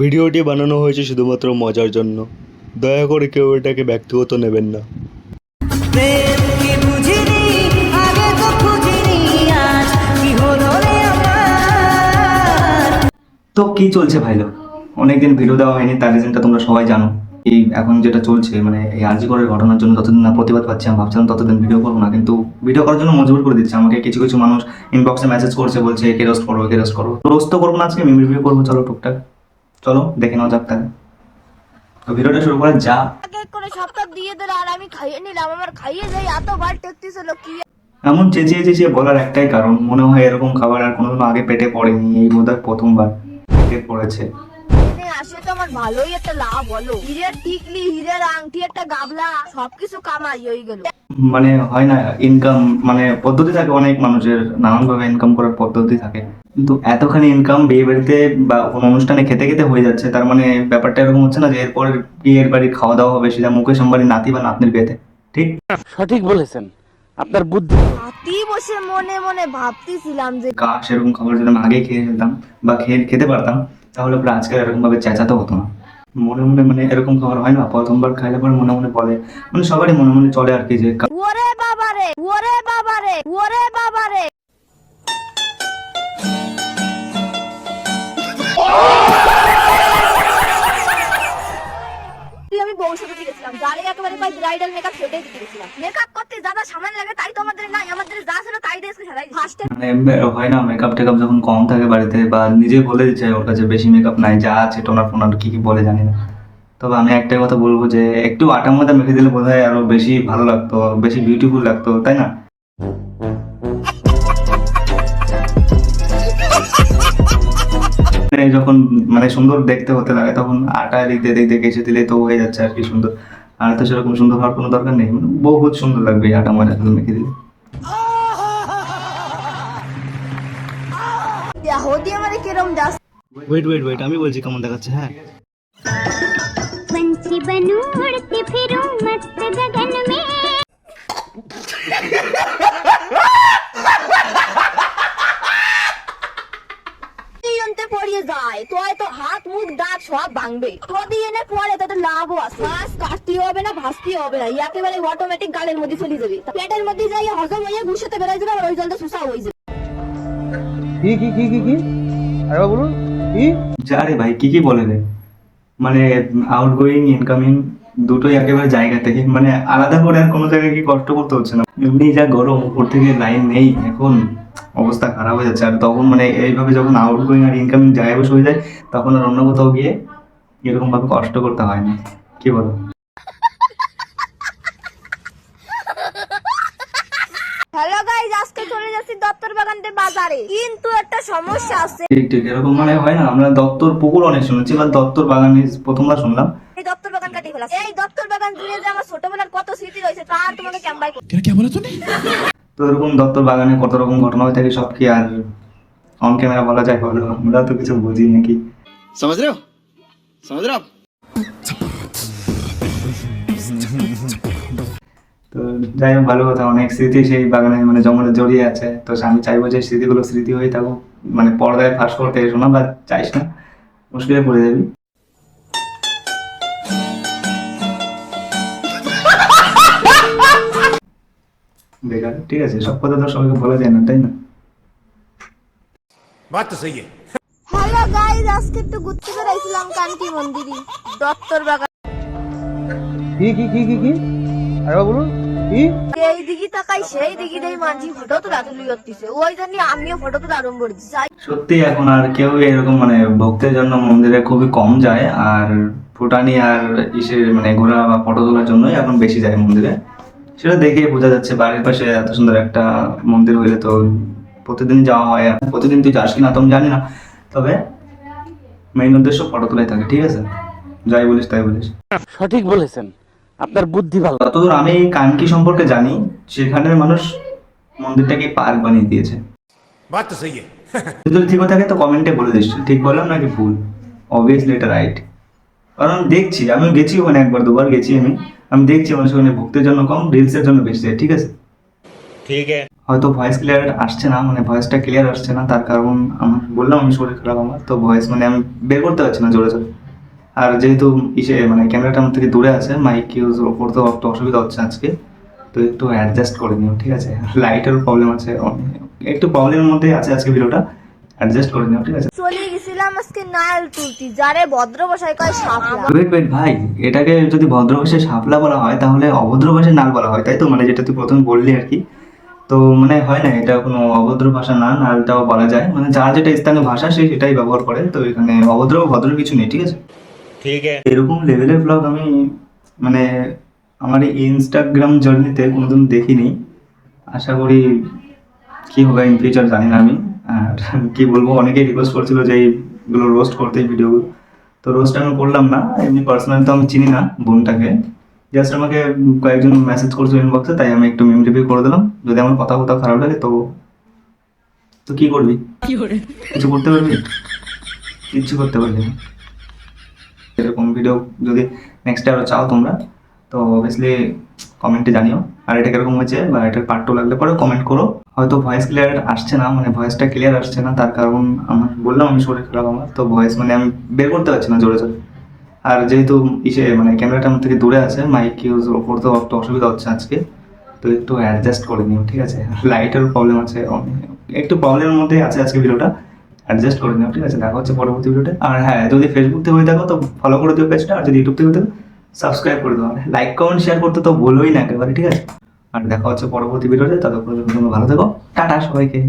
ভিডিওটি বানানো হয়েছে শুধুমাত্র মজার জন্য। দয়া করে কেউ এটাকে ব্যক্তিগত নেবেন না। কি তো কি কি চলছে ভাই লোক? অনেকদিন ভিডিও দেওয়া হয়নি তার রিজনটা তোমরা সবাই জানো। এই এখন যেটা চলছে মানে এই আর্যিকরের ঘটনার জন্য যতদিন না প্রতিবাদ পাচ্ছি আমি ভাবছিলাম ততদিন ভিডিও করব না কিন্তু ভিডিও করার জন্য মজবুর করে দিচ্ছে। আমাকে কিছু কিছু মানুষ ইনবক্সে মেসেজ করছে বলছে একে রোস্ট করব একে রোস্ট করব তো রোস্ট তো করব না আজকে মিমি রিভিউ করব চলো টুকটাক। চলো দেখে নাও যাক তাহলে তো ভিডিওটা শুরু করা যা করে সবটা দিয়ে দিল আর আমি খাইয়ে নিলাম। আমার খাইয়ে যাই এতবার টেকতেছিল কি এমন চেঁচিয়ে চেঁচিয়ে বলার একটাই কারণ মনে হয় এরকম খাবার আর কোনোদিনও আগে পেটে পড়েনি। এই বোধহয় প্রথমবার পেটে পড়েছে। আসে তো আমার ভালোই একটা লাভ হলো হিরের টিকলি হিরের আংটি একটা গাবলা সবকিছু কামাই হয়ে গেল। মানে হয় না ইনকাম মানে পদ্ধতি থাকে অনেক মানুষের নানানভাবে ইনকাম করার পদ্ধতি থাকে। কিন্তু এতখানি ইনকাম বিয়ে বাড়িতে বা কোনো অনুষ্ঠানে খেতে খেতে হয়ে যাচ্ছে তার মানে ব্যাপারটা এরকম হচ্ছে না যে এরপর বিয়ের বাড়ির খাওয়া দাওয়া হবে সেটা মুকেশ আম্বানির নাতি বা নাতনির বিয়েতে ঠিক? সঠিক বলেছেন। আপনার বুদ্ধি হাতি বসে মনে মনে ভাবতেছিলাম যে গা সেরকম খাবার যদি আমি আগে খেয়ে ফেলতাম বা খেয়ে খেতে পারতাম তাহলে পরে আজকাল এরকম ভাবে চেঁচাতে হতো না। মনে মনে মানে এরকম খাবার হয় না প্রথমবার খাইলে পরে মনে মনে বলে মানে সবারই মনে মনে চলে আর কি যে ওরে বাবারে ওরে বাবারে ওরে বাবারে। ফার্স্টে মানে হয় না মেকআপ টেকআপ যখন কম থাকে বাড়িতে বা নিজে বলে দিচ্ছে ওর কাছে, বেশি মেকআপ নাই, যা আছে টোনার ফোনার কি কি বলে জানি না। তবে আমি একটাই কথা বলব যে, একটু আটা মধ্যে মেখে দিলে বোধ হয় আরও বেশি ভালো লাগতো, বেশি বিউটিফুল লাগতো, তাই না? যখন মানে সুন্দর দেখতে হতে লাগে তখন আটা দিক দিয়ে দিক দিয়ে কেসে দিলে তো হয়ে যাচ্ছে আর কি সুন্দর আর তো সেরকম সুন্দর হওয়ার কোনো দরকার নেই মানে বহুত সুন্দর লাগবে এই আটা ময়দা মেখে দিলে হদি আমারে কিরম দাস ওয়েট ওয়েট ওয়েট আমি বলছি কেমন দেখাচ্ছে হ্যাঁ पंछी बनूं उड़ती फिरूं मस्त गगन में মুখ দাঁত সব ভাঙবে। যদি এনে পড়ে তাতে লাভও আছে। শ্বাস কাটতে হবে না ভাসতে হবে না। একেবারে অটোমেটিক গালের মধ্যে চলে যাবে। পেটের মধ্যে যাই হজম হয়ে ঘুষতে বেরোয় যাবে আর ওই জলটা সুসা হয়ে যাবে। যা রে ভাই কি কি বলে রে? মানে আউট গোয়িং ইনকামিং দুটোই একেবারে জায়গা থেকে। মানে আলাদা করে আর কোনো জায়গায় কি কষ্ট করতে হচ্ছে না। এমনি যা গরম উপর থেকে লাইন নেই এখন অবস্থা খারাপ হয়ে যাচ্ছে। আর তখন মানে এইভাবে যখন আউট গোয়িং আর ইনকামিং জায়গা বসে হয়ে যায় তখন আর অন্য কোথাও গিয়ে এরকম ভাবে কষ্ট করতে হয় না। কি বলো? হ্যালো গাইজ আজকে চলে যাচ্ছি দত্তর বাগানতে বাজারে। কিন্তু একটা সমস্যা আছে। ঠিক ঠিক এরকম মানে হয় না। আমরা দত্তর পুকুর অনেক শুনেছি বা দত্তর বাগানে প্রথমবার শুনলাম। এই দত্তর বাগান কাটি ফেলা এই দত্তর বাগান জুড়ে যে আমার ছোটবেলার কত স্মৃতি রয়েছে তার তোমাকে ক্যাম্বাই তো এরকম দত্ত বাগানে কত রকম ঘটনা হয়ে থাকে সব কি আর অন ক্যামেরা বলা যায় বলো? আমরা তো কিছু বুঝি নাকি? তো যাই হোক ভালো কথা। অনেক স্মৃতি সেই বাগানে মানে জঙ্গলে জড়িয়ে আছে। তো আমি চাইব যে স্মৃতিগুলো স্মৃতি হয়ে থাকুক। মানে পর্দায় ফার্স্ট করতে এসো না বা চাইস না। মুশকিলে পড়ে যাবি। বেকার। ঠিক আছে সব কথা তো সবাইকে বলা যায় না তাই না? বাত তো হ্যালো গাইস আজকে একটু কান্তি মন্দিরে। বাগান। কি কি কি কি কি? আরে বলুন ফটো সত্যি এখন আর কেউ এরকম মানে ভক্তের জন্য মন্দিরে খুবই কম যায় আর ফুটানি আর ইসের মানে ঘোরা বা ফটো তোলার জন্যই এখন বেশি যায় মন্দিরে। সেটা দেখেই বোঝা যাচ্ছে বাড়ির পাশে এত সুন্দর একটা মন্দির হইলে তো প্রতিদিন যাওয়া হয় প্রতিদিন তুই যাস কিনা তো আমি জানি না। তবে মেইন উদ্দেশ্য ফটো তোলাই থাকে ঠিক আছে? যাই বলিস তাই বলিস। সঠিক বলেছেন। আপনার বুদ্ধি ভালো। যতদূর আমি কানকি সম্পর্কে জানি সেখানের মানুষ মন্দিরটাকে পার্ক বানিয়ে দিয়েছে। বাত তো যদি ঠিক থাকে তো কমেন্টে বলে দিস। ঠিক বললাম নাকি ভুল? অবভিয়াসলি এটা রাইট কারণ দেখছি আমি গেছি ওখানে একবার দুবার গেছি আমি। আমি দেখছি অনেক সময় ভুক্তের জন্য কম রিলসের জন্য বেশি যায় ঠিক আছে? ঠিক আছে। হয়তো ভয়েস ক্লিয়ার আসছে না মানে ভয়েসটা ক্লিয়ার আসছে না তার কারণ আমার বললাম আমি শরীর খারাপ আমার তো ভয়েস মানে আমি বের করতে পারছি না জোরে জোরে। আর যেহেতু ইসে মানে ক্যামেরাটা আমার থেকে দূরে আছে মাইক ইউজ তো একটু অসুবিধা হচ্ছে আজকে তো একটু অ্যাডজাস্ট করে নিও ঠিক আছে? লাইটেরও প্রবলেম আছে একটু প্রবলেমের মধ্যে আছে আজকে ভিডিওটা অ্যাডজাস্ট করে নিও ঠিক আছে? চলে গেছিলাম আজকে নাল তুলতি যারে ভদ্র ভাষায় কয় শাপলা। ওয়েট ওয়েট ভাই এটাকে যদি ভদ্র ভাষায় শাপলা বলা হয় তাহলে অভদ্র ভাষায় নাল বলা হয় তাই তো? মানে যেটা তুই প্রথম বললি আর কি। তো মানে হয় না এটা কোনো অভদ্র ভাষা না নালটাও বলা যায়। মানে যার যেটা স্থানীয় ভাষা সে সেটাই ব্যবহার করে। তো এখানে অভদ্র ভদ্র কিছু নেই ঠিক আছে? ঠিক আছে। এরকম লেভেলের ব্লগ আমি মানে আমার ইনস্টাগ্রাম জার্নিতে কোনোদিন দেখিনি। আশা করি কি হবে ইন ফিউচার জানি না আমি। আর কি বলব অনেকেই রিকোয়েস্ট করছিল যে এইগুলো রোস্ট করতে এই ভিডিওগুলো তো রোস্ট আমি করলাম না এমনি পার্সোনালি তো আমি চিনি না বোনটাকে। জাস্ট আমাকে কয়েকজন মেসেজ করছিল ইনবক্সে তাই আমি একটু মেম রিভিউ করে দিলাম। যদি আমার কথা কোথাও খারাপ লাগে তো তো কি করবি? কিছু করতে পারবি? কিচ্ছু করতে পারবি না। এরকম ভিডিও যদি নেক্সট আরও চাও তোমরা তো অবভিয়াসলি কমেন্টে জানিও। আর এটা কীরকম হয়েছে বা এটার পার্ট টু লাগলে পরে কমেন্ট করো। হয়তো ভয়েস ক্লিয়ার আসছে না মানে ভয়েসটা ক্লিয়ার আসছে না, তার কারণ আমার বললাম আমি শরীর খারাপ আমার, তো ভয়েস মানে আমি বের করতে পারছি না জোরে জোরে। আর যেহেতু ইসে মানে ক্যামেরাটা আমার থেকে দূরে আছে মাইক ইউজ করতে একটু অসুবিধা হচ্ছে আজকে, তো একটু অ্যাডজাস্ট করে নিও, ঠিক আছে? লাইটেরও প্রবলেম আছে একটু প্রবলেমের মধ্যে আছে আজকে ভিডিওটা অ্যাডজাস্ট করে নিও, ঠিক আছে? দেখা হচ্ছে পরবর্তী ভিডিওতে। আর হ্যাঁ যদি ফেসবুক থেকে হয়ে থাকো, তো ফলো করে দিও পেজটা আর যদি ইউটিউব থেকে হয়ে থাকো সাবস্ক্রাইব করে দেবো লাইক কমেন্ট শেয়ার করতে তো বলোই না একেবারে, ঠিক আছে? আর দেখা হচ্ছে পরবর্তী ভিডিওতে ততক্ষণ ভালো থেকো। টাটা সবাইকে।